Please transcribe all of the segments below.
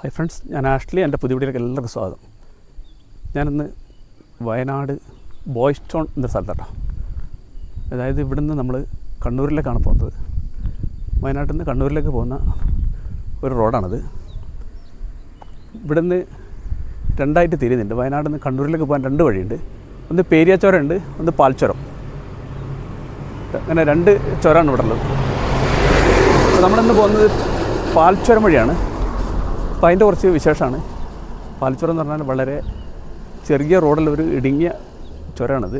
Hi friends ഞാൻ Ashley എന്റെ പുതിയ വീട്ടിലേക്ക് എല്ലാവർക്കും സ്വാഗതം. ഞാനിന്ന് വയനാട് ബോയ്സ് ടൗൺ എന്ന സ്ഥലത്താട്ടോ. അതായത് ഇവിടുന്ന് നമ്മൾ കണ്ണൂരിലേക്കാണ് പോകുന്നത്. വയനാട്ടിൽ നിന്ന് കണ്ണൂരിലേക്ക് പോകുന്ന ഒരു റോഡാണത്. ഇവിടുന്ന് രണ്ടായിട്ട് തിരിയുന്നുണ്ട്. വയനാട്ടിൽ നിന്ന് കണ്ണൂരിലേക്ക് പോകാൻ രണ്ട് വഴിയുണ്ട്. ഒന്ന് പേരിയാച്ചോരം ഉണ്ട് ഒന്ന് പാൽച്ചുരം. അങ്ങനെ രണ്ട് ചുരമാണ് ഇവിടെ ഉള്ളത് നമ്മളിന്ന് പോകുന്നത് പാൽച്ചുരം വഴിയാണ്. അപ്പോൾ അതിന്റെ കുറച്ച് വിശേഷമാണ്. പാലച്ചുരം എന്ന് പറഞ്ഞാൽ വളരെ ചെറിയ റോഡിൽ ഒരു ഇടുങ്ങിയ ചുരമാണത്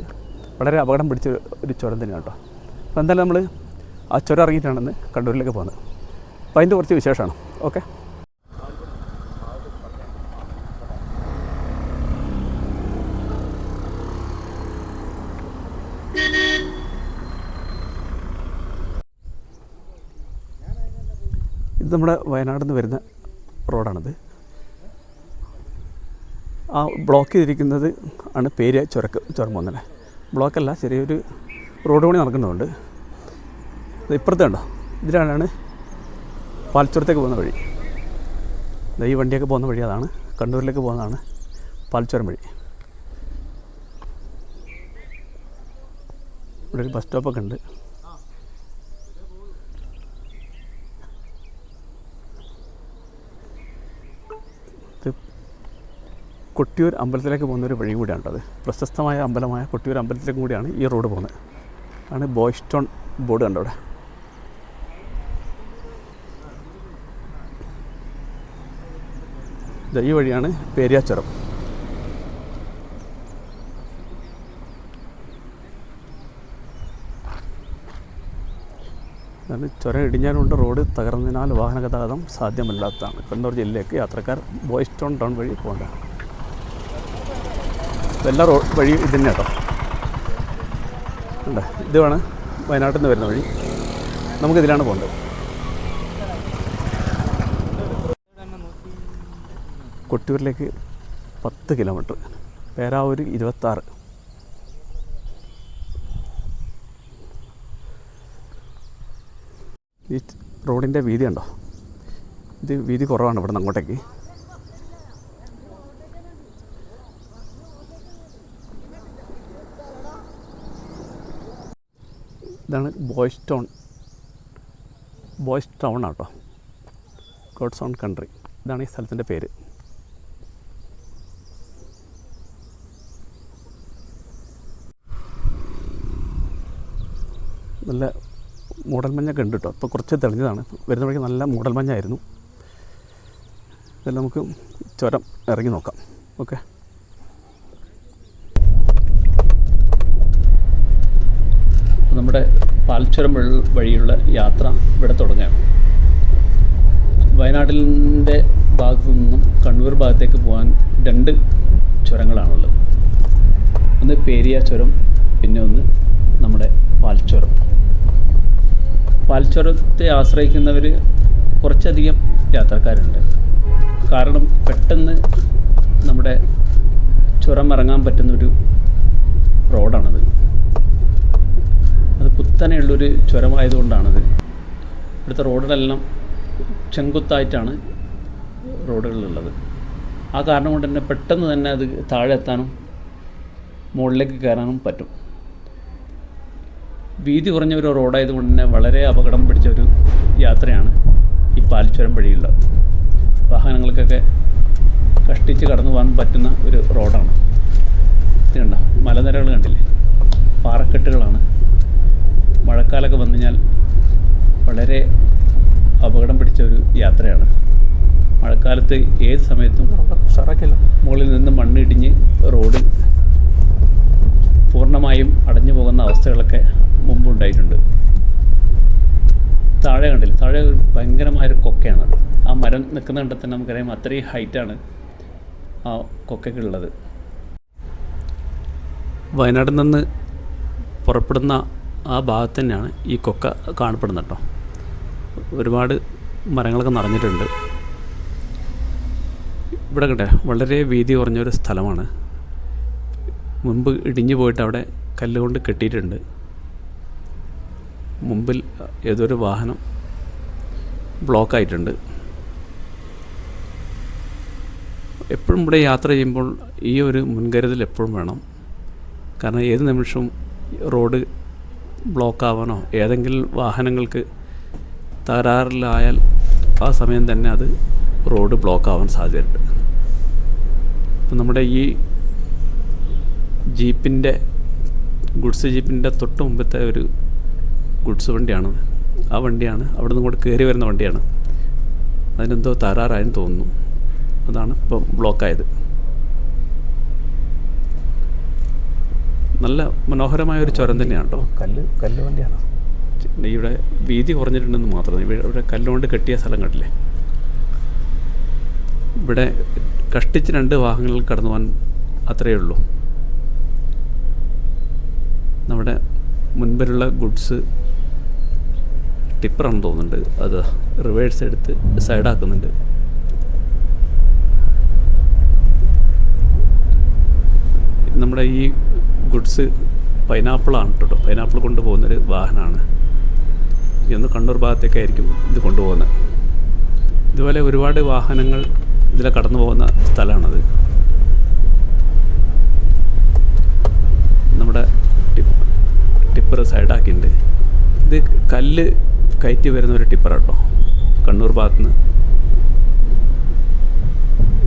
വളരെ അപകടം പിടിച്ച ഒരു ചുരം തന്നെയാണ് കേട്ടോ. അപ്പോൾ എന്തായാലും നമ്മൾ ആ ചുരം ഇറങ്ങിയിട്ടാണെന്ന് കണ്ണൂരിലേക്ക് പോകുന്നത് അപ്പോൾ അതിന്റെ കുറച്ച് വിശേഷമാണ്. ഓക്കെ. ഇത് നമ്മുടെ വയനാട്ടിൽ നിന്ന് വരുന്ന റോഡാണിത്. ആ ബ്ലോക്ക് ചെയ്തിരിക്കുന്നത് ആണ് പേര് ചുരക്ക് ചുരം പോകുന്നത് ബ്ലോക്കല്ല ചെറിയൊരു റോഡ് പണി നടക്കുന്നുണ്ട്. ഇത് ഇപ്പുറത്തെ ഉണ്ടോ ഇതിലാണ് പാൽച്ചുരത്തേക്ക് പോകുന്ന വഴി. ഈ വണ്ടിയൊക്കെ പോകുന്ന വഴി അതാണ്. കണ്ണൂരിലേക്ക് പോകുന്നതാണ് പാൽച്ചുരം വഴി. ഇവിടെ ഒരു ബസ് സ്റ്റോപ്പൊക്കെ ഉണ്ട്. കൊട്ടിയൂർ അമ്പലത്തിലേക്ക് പോകുന്ന ഒരു വഴി കൂടിയാണ് അത് പ്രശസ്തമായ അമ്പലമായ കൊട്ടിയൂർ അമ്പലത്തിലേക്ക് കൂടിയാണ് ഈ റോഡ് പോകുന്നത്. ആണ് ബോയ്സ് ടൗൺ ബോർഡ് കണ്ടോ അവിടെ? ഈ വഴിയാണ് പേരിയാച്ചുരം അതാണ് ചുരം ഇടിഞ്ഞാലുണ്ട് റോഡ് തകർന്നതിനാൽ വാഹന ഗതാഗതം സാധ്യമല്ലാത്തതാണ്. കണ്ണൂർ ജില്ലയിലേക്ക് യാത്രക്കാർ ബോയ്സ് ടൗൺ ടൗൺ വഴി പോകേണ്ടതാണ്. എല്ലാ റോഡ് വഴി ഇത് തന്നെ കേട്ടോ ഉണ്ട് ഇതുമാണ് വയനാട്ടിൽ നിന്ന് വരുന്ന വഴി. നമുക്കിതിലാണ് പോകേണ്ടത്. കൊട്ടിയൂരിലേക്ക് പത്ത് കിലോമീറ്റർ. പേരാവൂർ ഇരുപത്താറ്. ഈ റോഡിന്റെ വീതി ഉണ്ടോ ഇത് വീതി കുറവാണ് ഇവിടെ നിന്ന് അങ്ങോട്ടേക്ക്. ഇതാണ് boys town. Boys town auto. God's own country. ഇതാണ് ഈ സ്ഥലത്തിന്റെ പേര്. നല്ല മൂടൽമഞ്ഞൊക്കെ ഉണ്ട് കേട്ടോ. ഇപ്പോൾ കുറച്ച് തെളിഞ്ഞതാണ്. വരുന്ന വഴിക്ക് നല്ല മൂടൽമഞ്ഞായിരുന്നു ഇതെല്ലാം നമുക്ക് ചുരം ഇറങ്ങി നോക്കാം. ഓക്കെ. നമ്മുടെ പാൽച്ചുരം വഴിയുള്ള യാത്ര ഇവിടെ തുടങ്ങാം. വയനാട്ടിന്റെ ഭാഗത്തു നിന്നും കണ്ണൂർ ഭാഗത്തേക്ക് പോകാൻ രണ്ട് ചുരങ്ങളാണുള്ളത്. ഒന്ന് പേരിയ ചുരം പിന്നെ ഒന്ന് നമ്മുടെ പാൽച്ചുരം. പാൽച്ചുരത്തെ ആശ്രയിക്കുന്നവർ കുറച്ചധികം യാത്രക്കാരുണ്ട്. കാരണം പെട്ടെന്ന് നമ്മുടെ ചുരം ഇറങ്ങാൻ പറ്റുന്നൊരു റോഡാണത് അത് കുത്തനെയുള്ളൊരു ചുരമായതുകൊണ്ടാണത്. ഇവിടുത്തെ റോഡുകളെല്ലാം ചെങ്കുത്തായിട്ടാണ് റോഡുകളിലുള്ളത്. ആ കാരണം കൊണ്ട് തന്നെ പെട്ടെന്ന് തന്നെ അത് താഴെ എത്താനും മുകളിലേക്ക് കയറാനും പറ്റും. വീതി കുറഞ്ഞ ഒരു റോഡായതുകൊണ്ട് തന്നെ വളരെ അപകടം പിടിച്ച ഒരു യാത്രയാണ് ഈ പാൽച്ചുരം വഴിയുള്ളത് വാഹനങ്ങൾക്കൊക്കെ കഷ്ടിച്ച് കടന്നു പോകാൻ പറ്റുന്ന ഒരു റോഡാണ്. ഇത് കണ്ട? മലനിരകൾ കണ്ടില്ലേ? മഴക്കാലമൊക്കെ വന്നു കഴിഞ്ഞാൽ വളരെ അപകടം പിടിച്ച ഒരു യാത്രയാണ്. മഴക്കാലത്ത് ഏത് സമയത്തും മുകളിൽ നിന്ന് മണ്ണിടിഞ്ഞ് റോഡ് പൂർണമായും അടഞ്ഞു പോകുന്ന അവസ്ഥകളൊക്കെ മുമ്പുണ്ടായിട്ടുണ്ട് താഴെ കണ്ടില്ല? താഴെ ഒരു ഭയങ്കരമായൊരു കൊക്കയാണ് ആ മരം നിൽക്കുന്ന കണ്ടെത്തി തന്നെ നമുക്കറിയാം അത്രയും ഹൈറ്റാണ് ആ കൊക്കയ്ക്കുള്ളത് വയനാട്ടിൽ നിന്ന് പുറപ്പെടുന്ന ആ ഭാഗത്ത് തന്നെയാണ് ഈ കൊക്ക കാണപ്പെടുന്നത് കേട്ടോ. ഒരുപാട് മരങ്ങളൊക്കെ നിറഞ്ഞിട്ടുണ്ട്. ഇവിടെ കണ്ടേ വളരെ വീതി കുറഞ്ഞൊരു സ്ഥലമാണ്. മുൻപ് ഇടിഞ്ഞു പോയിട്ട് അവിടെ കല്ലുകൊണ്ട് കെട്ടിയിട്ടുണ്ട്. മുമ്പിൽ ഏതൊരു വാഹനം ബ്ലോക്കായിട്ടുണ്ട് എപ്പോഴും ഇവിടെ യാത്ര ചെയ്യുമ്പോൾ ഈ ഒരു മുൻകരുതൽ എപ്പോഴും വേണം. കാരണം ഏത് നിമിഷവും റോഡ് ബ്ലോക്ക് ആവാനോ ഏതെങ്കിലും വാഹനങ്ങൾക്ക് തകരാറിലായാൽ ആ സമയം തന്നെ അത് റോഡ് ബ്ലോക്ക് ആവാൻ സാധ്യതയുണ്ട്. അപ്പം നമ്മുടെ ഈ ജീപ്പിന്റെ ഗുഡ്സ് ജീപ്പിന്റെ തൊട്ട് മുമ്പത്തെ ഒരു ഗുഡ്സ് വണ്ടിയാണ്. ആ വണ്ടിയാണ് അവിടെ നിന്ന് കൂടെ കയറി വരുന്ന വണ്ടിയാണ്. അതിനെന്തോ തകരാറായെന്ന് തോന്നുന്നു. അതാണ് ഇപ്പം ബ്ലോക്കായത്. നല്ല മനോഹരമായ ഒരു ചുരം തന്നെയാണ് കേട്ടോ. കല്ല് കല്ല് വണ്ടിയാണ്. ഇവിടെ വീതി കുറഞ്ഞിട്ടുണ്ടെന്ന് മാത്രം. ഇവിടെ ഇവിടെ കല്ലുകൊണ്ട് കെട്ടിയ സ്ഥലം കണ്ടില്ലേ? ഇവിടെ കഷ്ടിച്ച് രണ്ട് വാഹനങ്ങൾ കടന്നു പോകാൻ അത്രയേ ഉള്ളൂ. നമ്മുടെ മുൻപിലുള്ള ഗുഡ്സ് ടിപ്പറാണെന്ന് തോന്നുന്നുണ്ട്. അത് റിവേഴ്സ് എടുത്ത് സൈഡാക്കുന്നുണ്ട്. നമ്മുടെ ഈ ഗുഡ്സ് പൈനാപ്പിളാണ് കേട്ടോ. പൈനാപ്പിൾ കൊണ്ടുപോകുന്നൊരു വാഹനമാണ്. ഇന്ന് കണ്ണൂർ ഭാഗത്തേക്കായിരിക്കും ഇത് കൊണ്ടുപോകുന്നത്. ഇതുപോലെ ഒരുപാട് വാഹനങ്ങൾ ഇതിലെ കടന്നു പോകുന്ന സ്ഥലമാണത്. നമ്മുടെ ടിപ്പ് ടിപ്പർ സൈഡാക്കിയിട്ടുണ്ട്. ഇത് കല്ല് കയറ്റി വരുന്ന ഒരു ടിപ്പർ കേട്ടോ. കണ്ണൂർ ഭാഗത്ത് നിന്ന്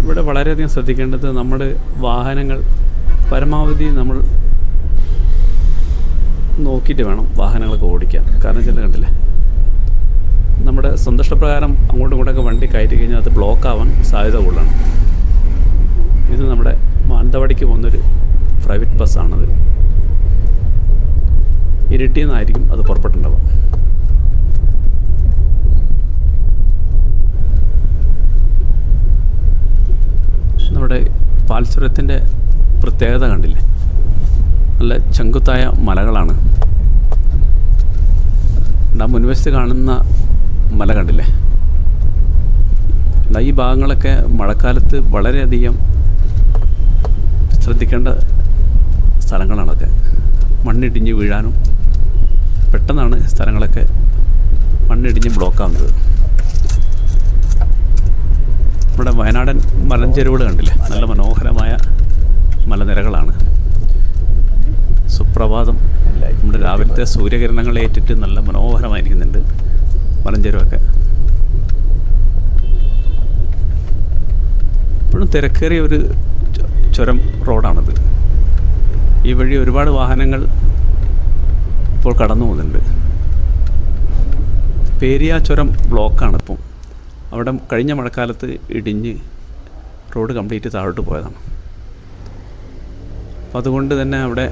ഇവിടെ വളരെയധികം ശ്രദ്ധിക്കേണ്ടത് നമ്മുടെ വാഹനങ്ങൾ പരമാവധി നമ്മൾ നോക്കിയിട്ട് വേണം വാഹനങ്ങളൊക്കെ ഓടിക്കാൻ. കാരണം ചില കണ്ടില്ലേ? നമ്മുടെ സന്തുഷ്ടപ്രകാരം അങ്ങോട്ടും ഇങ്ങോട്ടൊക്കെ വണ്ടി കയറ്റി കഴിഞ്ഞാൽ അത് ബ്ലോക്ക് ആവാൻ സാധ്യത കൂടുതലാണ്. ഇത് നമ്മുടെ മാനന്തവാടിക്ക് പോകുന്നൊരു പ്രൈവറ്റ് ബസ്സാണത് ഇരിട്ടിയിൽ നിന്നായിരിക്കും അത് പുറപ്പെട്ടുണ്ടാവുക നമ്മുടെ പാൽസുരത്തിന്റെ പ്രത്യേകത കണ്ടില്ലേ? നല്ല ചെങ്കുത്തായ മലകളാണ്. ആ മുൻവശത്ത് കാണുന്ന മല കണ്ടില്ലേ? ഈ ഭാഗങ്ങളൊക്കെ മഴക്കാലത്ത് വളരെയധികം ശ്രദ്ധിക്കേണ്ട സ്ഥലങ്ങളാണൊക്കെ മണ്ണിടിഞ്ഞ് വീഴാനും പെട്ടെന്നാണ് സ്ഥലങ്ങളൊക്കെ മണ്ണിടിഞ്ഞ് ബ്ലോക്കാവുന്നത്. നമ്മുടെ വയനാടൻ മലഞ്ചെരുവുകൾ കണ്ടില്ലേ? നല്ല മനോഹരമായ മലനിരകളാണ്. സുപ്രഭാതം. നമ്മുടെ രാവിലത്തെ സൂര്യകിരണങ്ങൾ ഏറ്റിട്ട് നല്ല മനോഹരമായിരിക്കുന്നുണ്ട്. മലഞ്ചേരുമൊക്കെ ഇപ്പോഴും തിരക്കേറിയ ഒരു ചുരം റോഡാണത്. ഈ വഴി ഒരുപാട് വാഹനങ്ങൾ ഇപ്പോൾ കടന്നു പോകുന്നുണ്ട്. പേരിയ ചുരം ബ്ലോക്കാണ് ഇപ്പം. അവിടെ കഴിഞ്ഞ മഴക്കാലത്ത് ഇടിഞ്ഞ് റോഡ് കംപ്ലീറ്റ് താഴോട്ട് പോയതാണ്. അപ്പം അതുകൊണ്ട് തന്നെ അവിടെ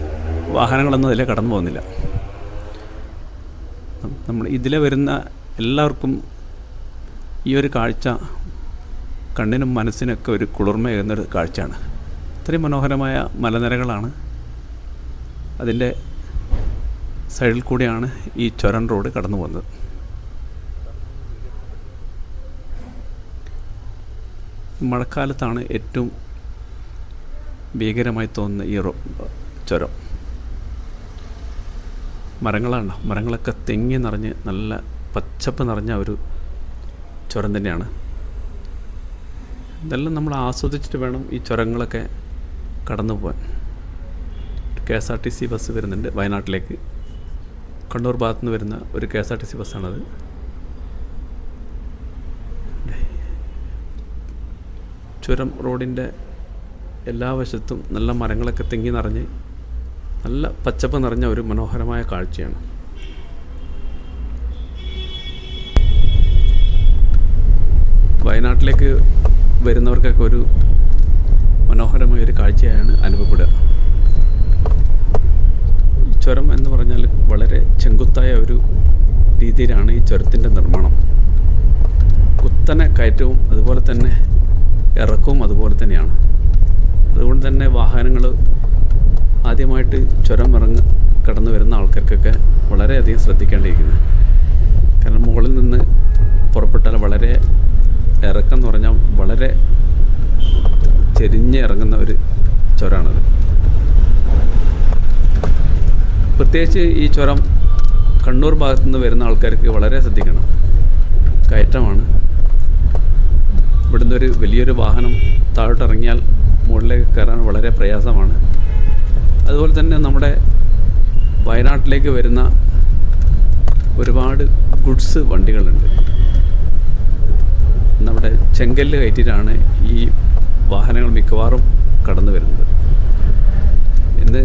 വാഹനങ്ങളൊന്നും അതിലെ കടന്നു പോകുന്നില്ല. നമ്മൾ ഇതിലെ വരുന്ന എല്ലാവർക്കും ഈ ഒരു കാഴ്ച കണ്ണിനും മനസ്സിനൊക്കെ ഒരു കുളിർമയേകുന്നൊരു കാഴ്ചയാണ്. ഇത്രയും മനോഹരമായ മലനിരകളാണ്. അതിന്റെ സൈഡിൽ കൂടിയാണ് ഈ ചൊരൻ റോഡ് കടന്നു പോകുന്നത്. മഴക്കാലത്താണ് ഏറ്റവും ഭീകരമായി തോന്നുന്ന ഈ ചുരം. മരങ്ങളാണ്. മരങ്ങളൊക്കെ തെങ്ങി നിറഞ്ഞ് നല്ല പച്ചപ്പ് നിറഞ്ഞ ഒരു ചുരം തന്നെയാണ്. ഇതെല്ലാം നമ്മൾ ആസ്വദിച്ചിട്ട് വേണം ഈ ചുരങ്ങളൊക്കെ കടന്നു പോകാൻ K S R T C bus വരുന്നുണ്ട് വയനാട്ടിലേക്ക്. കണ്ണൂർ ഭാഗത്തു നിന്ന് വരുന്ന ഒരു K S R T C ബസ്സാണത്. ചുരം റോഡിന്റെ എല്ലാ വശത്തും നല്ല മരങ്ങളൊക്കെ തെങ്ങി നിറഞ്ഞ് നല്ല പച്ചപ്പ് നിറഞ്ഞ ഒരു മനോഹരമായ കാഴ്ചയാണ്. വയനാട്ടിലേക്ക് വരുന്നവർക്കൊക്കെ ഒരു മനോഹരമായ ഒരു കാഴ്ചയാണ് അനുഭവപ്പെടുക. ചുരം എന്ന് പറഞ്ഞാൽ വളരെ ചെങ്കുത്തായ ഒരു രീതിയിലാണ് ഈ ചുരത്തിന്റെ നിർമ്മാണം. കുത്തനെ കയറ്റവും അതുപോലെ തന്നെ ഇറക്കവും അതുപോലെ തന്നെയാണ്. അതുകൊണ്ട് തന്നെ വാഹനങ്ങൾ ആദ്യമായിട്ട് ചുരം ഇറങ്ങി കടന്നു വരുന്ന ആൾക്കാർക്കൊക്കെ വളരെയധികം ശ്രദ്ധിക്കേണ്ടിയിരിക്കുന്നത് കാരണം മുകളിൽ നിന്ന് പുറപ്പെട്ടാൽ വളരെ ഇറക്കം എന്ന് പറഞ്ഞാൽ വളരെ ചെരിഞ്ഞ് ഇറങ്ങുന്ന ഒരു ചുരമാണത്. പ്രത്യേകിച്ച് ഈ ചുരം കണ്ണൂർ ഭാഗത്തു നിന്ന് വരുന്ന ആൾക്കാർക്ക് വളരെ ശ്രദ്ധിക്കണം. കയറ്റമാണ്. ഇവിടെ ഇവിടുന്ന് ഒരു വലിയൊരു വാഹനം താഴോട്ടിറങ്ങിയാൽ മുകളിലേക്ക് കയറാൻ വളരെ പ്രയാസമാണ്. അതുപോലെ തന്നെ നമ്മുടെ വയനാട്ടിലേക്ക് വരുന്ന ഒരുപാട് ഗുഡ്സ് വണ്ടികളുണ്ട്. നമ്മുടെ ചെങ്കല്ല് കയറ്റിയിട്ടാണ് ഈ വാഹനങ്ങൾ മിക്കവാറും കടന്നു വരുന്നത്. ഇന്ന്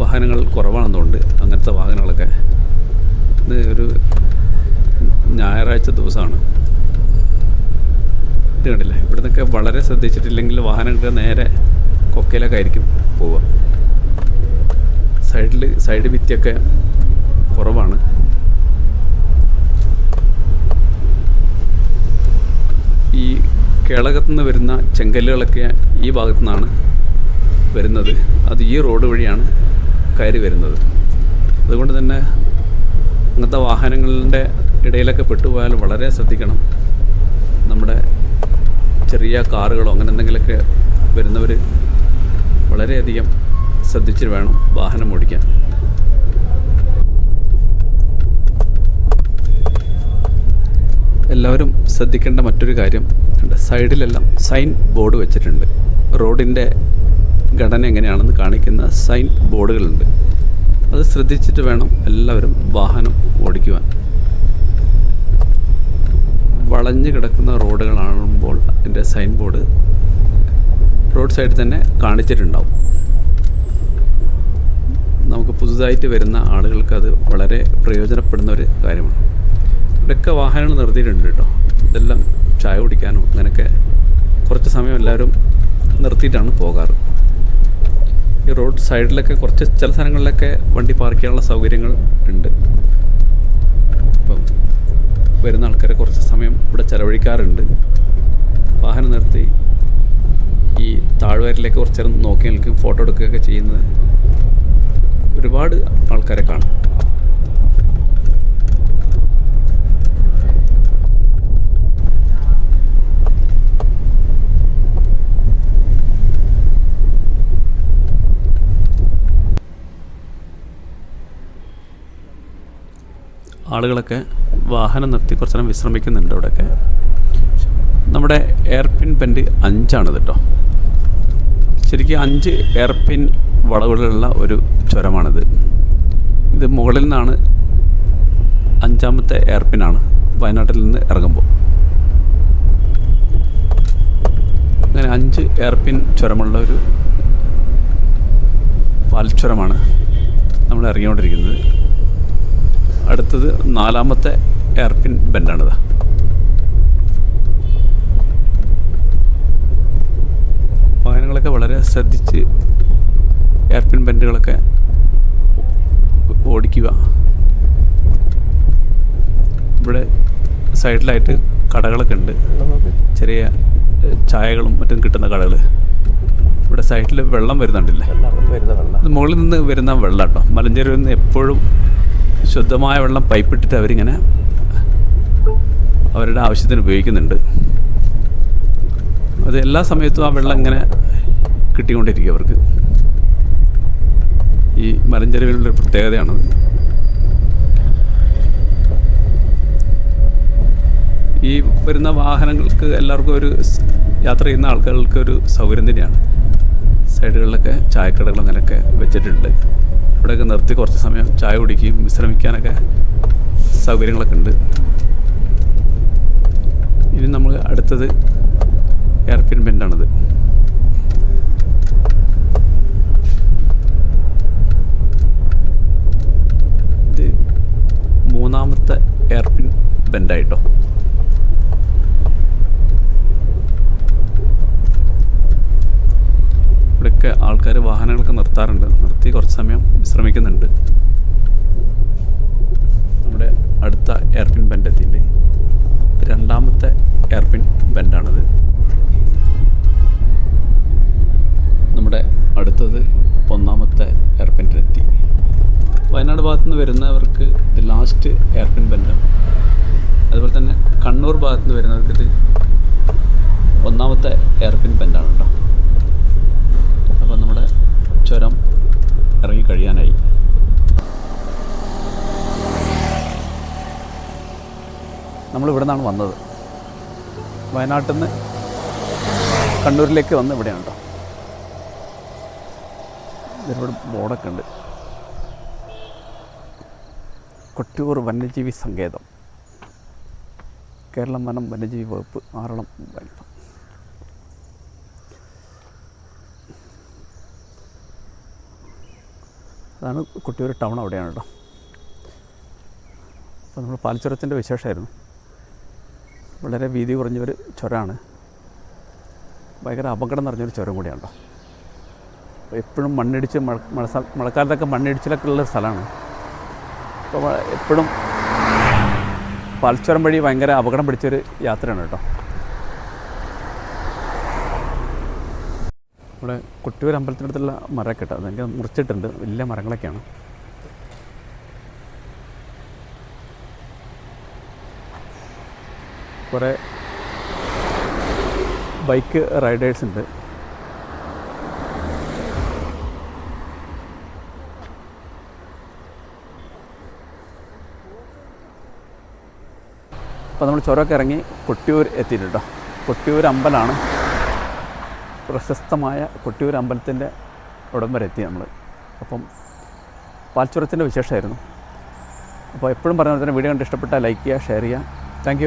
വാഹനങ്ങൾ കുറവാണെന്നുണ്ട്. അങ്ങനത്തെ വാഹനങ്ങളൊക്കെ ഇന്ന് ഒരു ഞായറാഴ്ച ദിവസമാണ്. ഇത് കണ്ടില്ല? ഇവിടുന്നൊക്കെ വളരെ ശ്രദ്ധിച്ചിട്ടില്ലെങ്കിൽ വാഹനങ്ങൾക്ക് നേരെ കൊക്കയിലൊക്കെ ആയിരിക്കും പോവുക. സൈഡിൽ സൈഡ് ഭിത്തിയൊക്കെ കുറവാണ്. ഈ കേളകത്തു നിന്ന് വരുന്ന ചെങ്കല്ലുകളൊക്കെ ഈ ഭാഗത്തു നിന്നാണ് വരുന്നത്. അത് ഈ റോഡ് വഴിയാണ് കയറി വരുന്നത്. അതുകൊണ്ട് തന്നെ അങ്ങനത്തെ വാഹനങ്ങളുടെ ഇടയിലൊക്കെ പെട്ടുപോയാൽ വളരെ ശ്രദ്ധിക്കണം. നമ്മുടെ ചെറിയ കാറുകളോ അങ്ങനെ എന്തെങ്കിലുമൊക്കെ വരുന്നവർ വളരെയധികം ശ്രദ്ധിച്ച് വേണം വാഹനം ഓടിക്കാൻ. എല്ലാവരും ശ്രദ്ധിക്കേണ്ട മറ്റൊരു കാര്യം സൈഡിലെല്ലാം സൈൻ ബോർഡ് വെച്ചിട്ടുണ്ട്. റോഡിന്റെ ഘടന എങ്ങനെയാണെന്ന് കാണിക്കുന്ന സൈൻ ബോർഡുകളുണ്ട്. അത് ശ്രദ്ധിച്ചിട്ട് വേണം എല്ലാവരും വാഹനം ഓടിക്കുവാൻ. വളഞ്ഞു കിടക്കുന്ന റോഡുകളാകുമ്പോൾ അതിന്റെ സൈൻ ബോർഡ് റോഡ് സൈഡിൽ തന്നെ കാണിച്ചിട്ടുണ്ടാവും. നമുക്ക് പുതുതായിട്ട് വരുന്ന ആളുകൾക്ക് അത് വളരെ പ്രയോജനപ്പെടുന്ന ഒരു കാര്യമാണ്. ഇവിടെയൊക്കെ വാഹനങ്ങൾ നിർത്തിയിട്ടുണ്ട് കേട്ടോ. ഇതെല്ലാം ചായ കുടിക്കാനോ അങ്ങനെയൊക്കെ കുറച്ച് സമയം എല്ലാവരും നിർത്തിയിട്ടാണ് പോകാറ്. ഈ റോഡ് സൈഡിലൊക്കെ കുറച്ച് ചില സ്ഥലങ്ങളിലൊക്കെ വണ്ടി പാർക്ക് ചെയ്യാനുള്ള സൗകര്യങ്ങൾ ഉണ്ട്. അപ്പം വരുന്ന ആൾക്കാരെ കുറച്ച് സമയം ഇവിടെ ചിലവഴിക്കാറുണ്ട്. വാഹനം നിർത്തി ഈ താഴ്വരയിലേക്ക് കുറച്ച് നേരം നോക്കി നിൽക്കും ഫോട്ടോ എടുക്കുകയൊക്കെ ചെയ്യുന്നത്. ഒരുപാട് ആൾക്കാരെ കാണും. ആളുകളൊക്കെ വാഹനം നിർത്തി കുറച്ച് നേരം വിശ്രമിക്കുന്നുണ്ട് ഇവിടെയൊക്കെ നമ്മുടെ എയർപിൻ പെന്റ് അഞ്ചാണ് കേട്ടോ ശരിക്കും അഞ്ച് എയർപിൻ വളവുകളുള്ള ഒരു ചുരമാണിത്. ഇത് മുകളിൽ നിന്നാണ് അഞ്ചാമത്തെ എയർപിനാണ് വയനാട്ടിൽ നിന്ന് ഇറങ്ങുമ്പോൾ അങ്ങനെ അഞ്ച് എയർപിൻ ചുരമുള്ള ഒരു പാൽച്ചുരമാണ് നമ്മൾ ഇറങ്ങിക്കൊണ്ടിരിക്കുന്നത്. അടുത്തത് നാലാമത്തെ എയർപിൻ ബെൻഡാണിത്. വാഹനങ്ങളൊക്കെ വളരെ ശ്രദ്ധിച്ച് എയർപിൻ ബെൻഡുകളൊക്കെ ഓടിക്കുക. ഇവിടെ സൈഡിലായിട്ട് കടകളൊക്കെ ഉണ്ട്. ചെറിയ ചായകളും മറ്റും കിട്ടുന്ന കടകൾ. ഇവിടെ സൈഡിൽ വെള്ളം വരുന്നുണ്ടല്ലേ? മുകളിൽ നിന്ന് വരുന്ന വെള്ളം കേട്ടോ മലഞ്ചേരി നിന്ന് എപ്പോഴും ശുദ്ധമായ വെള്ളം പൈപ്പിട്ടിട്ട് അവരിങ്ങനെ അവരുടെ ആവശ്യത്തിന് ഉപയോഗിക്കുന്നുണ്ട്. അത് എല്ലാ സമയത്തും ആ വെള്ളം ഇങ്ങനെ കിട്ടിക്കൊണ്ടിരിക്കും അവർക്ക്. ഈ മലഞ്ചെരുവിലുള്ള പ്രത്യേകതയാണത് ഈ വരുന്ന വാഹനങ്ങൾക്ക് എല്ലാവർക്കും ഒരു യാത്ര ചെയ്യുന്ന ആൾക്കാർക്ക് ഒരു സൗകര്യം തന്നെയാണ്. സൈഡുകളിലൊക്കെ ചായക്കടകൾ അങ്ങനെയൊക്കെ വെച്ചിട്ടുണ്ട്. ഇവിടെയൊക്കെ നിർത്തി കുറച്ച് സമയം ചായ കുടിക്കുകയും വിശ്രമിക്കാനൊക്കെ സൗകര്യങ്ങളൊക്കെ ഉണ്ട്. ഇനി നമ്മൾ അടുത്തത് എയർപിൻ ബെൻഡാണിത് ഇത് മൂന്നാമത്തെ എയർപിൻ ബെൻഡായിട്ടോ? ഇവിടെയൊക്കെ ആൾക്കാർ വാഹനങ്ങളൊക്കെ നിർത്താറുണ്ട്. നിർത്തി കുറച്ച് സമയം വിശ്രമിക്കുന്നുണ്ട്. നമ്മുടെ അടുത്ത എയർപിൻ ബെൻഡത്തിന്റെ രണ്ടാമത്തെ എയർപിൻ ബെൻഡാണിത്. നമ്മുടെ അടുത്തത് ഒന്നാമത്തെ എയർപിനിലെത്തി വയനാട് ഭാഗത്തുനിന്ന് വരുന്നവർക്ക് ഇത് ലാസ്റ്റ് എയർപിൻ ബെൻഡാണ് അതുപോലെ തന്നെ കണ്ണൂർ ഭാഗത്ത് നിന്ന് വരുന്നവർക്ക് ഇത് ഒന്നാമത്തെ എയർപിൻ ബെൻഡാണ് കേട്ടോ അപ്പോൾ നമ്മുടെ ചുരം ഇറങ്ങി കഴിയാനായി. നമ്മൾ നിന്നാണ് വന്നത്. വയനാട്ടിൽ നിന്ന് കണ്ണൂരിലേക്ക് വന്ന് ഇവിടെയാണ് കേട്ടോ ഇതിലൂടെ ബോർഡൊക്കെ ഉണ്ട്. കൊട്ടിയൂർ വന്യജീവി സങ്കേതം. കേരളം വനം വന്യജീവി വകുപ്പ് ആറളം വനം അതാണ് കൊട്ടിയൂർ ടൗൺ അവിടെയാണ് കേട്ടോ. അപ്പോൾ നമ്മൾ പാൽച്ചുരത്തിന്റെ വിശേഷമായിരുന്നു. വളരെ വീതി കുറഞ്ഞൊരു ചുരമാണ് ഭയങ്കര അപകടം നിറഞ്ഞൊരു ചുരം കൂടിയാണ് കേട്ടോ. എപ്പോഴും മണ്ണിടിച്ച് മഴ മഴ മഴക്കാലത്തൊക്കെ മണ്ണിടിച്ചിലൊക്കെ ഉള്ളൊരു സ്ഥലമാണ്. അപ്പോൾ എപ്പോഴും പാൽച്ചുരം വഴി ഭയങ്കര അപകടം പിടിച്ചൊരു യാത്രയാണ് കേട്ടോ. ഇവിടെ കൊട്ടിയൂർ അമ്പലത്തിനടുത്തുള്ള മരമൊക്കെ കേട്ടോ. അതെനിക്ക് മുറിച്ചിട്ടുണ്ട്. വലിയ മരങ്ങളൊക്കെയാണ്. കുറേ ബൈക്ക് റൈഡേഴ്സ് ഉണ്ട്. അപ്പോൾ നമ്മൾ ചുരമൊക്കെ ഇറങ്ങി കൊട്ടിയൂർ എത്തിയിട്ടുണ്ട് കേട്ടോ. കൊട്ടിയൂർ അമ്പലമാണ് പ്രശസ്തമായ കൊട്ടിയൂർ അമ്പലത്തിന്റെ ഉടം വരെ എത്തി നമ്മൾ അപ്പം പാൽച്ചുരത്തിന്റെ വിശേഷമായിരുന്നു. അപ്പോൾ എപ്പോഴും പറഞ്ഞ പോലെ തന്നെ വീഡിയോ കണ്ട് ഇഷ്ടപ്പെട്ടാൽ ലൈക്ക് ചെയ്യുക ഷെയർ ചെയ്യുക. താങ്ക്